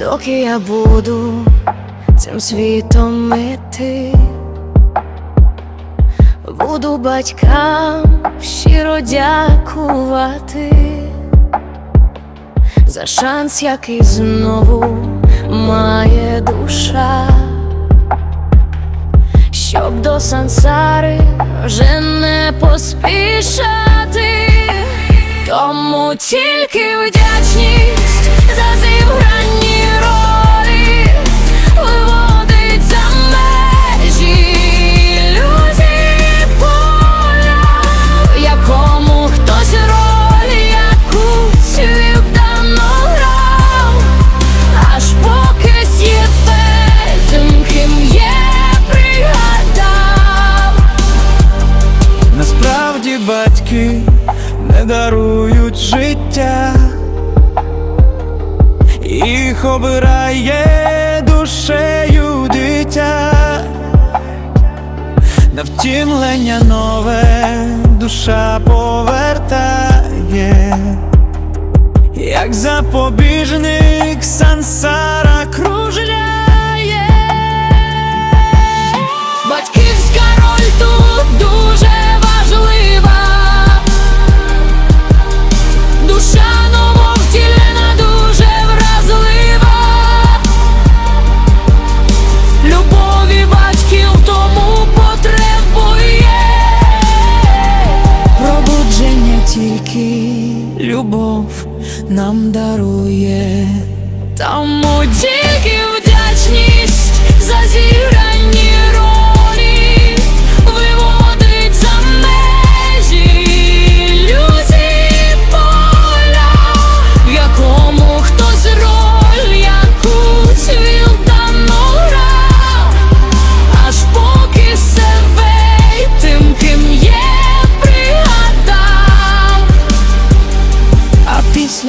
поки я буду цим світом іти, буду батькам щиро дякувати за шанс, який знову має душа, щоб до сансари вже не поспішати. Тому тільки вдячність за зіграні дарують життя, їх обирає душею дитя, на втілення нове душа повертає, як запобіжник сансара нам дарує. Тому тільки вдячність за зіграні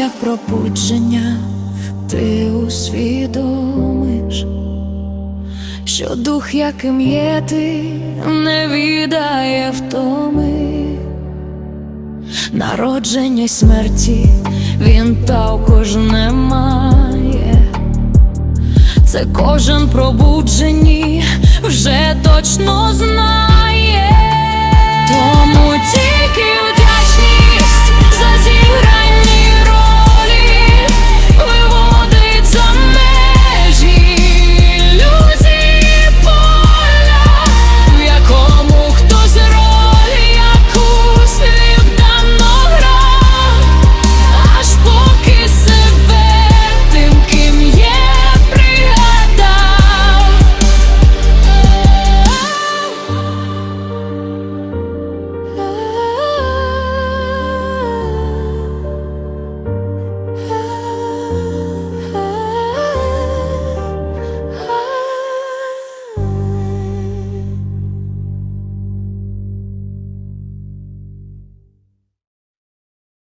після пробудження ти усвідомиш, Що дух, яким є ти, не віддає втоми. Народження й смерті він також не має. Це кожен пробуджені вже точно знає.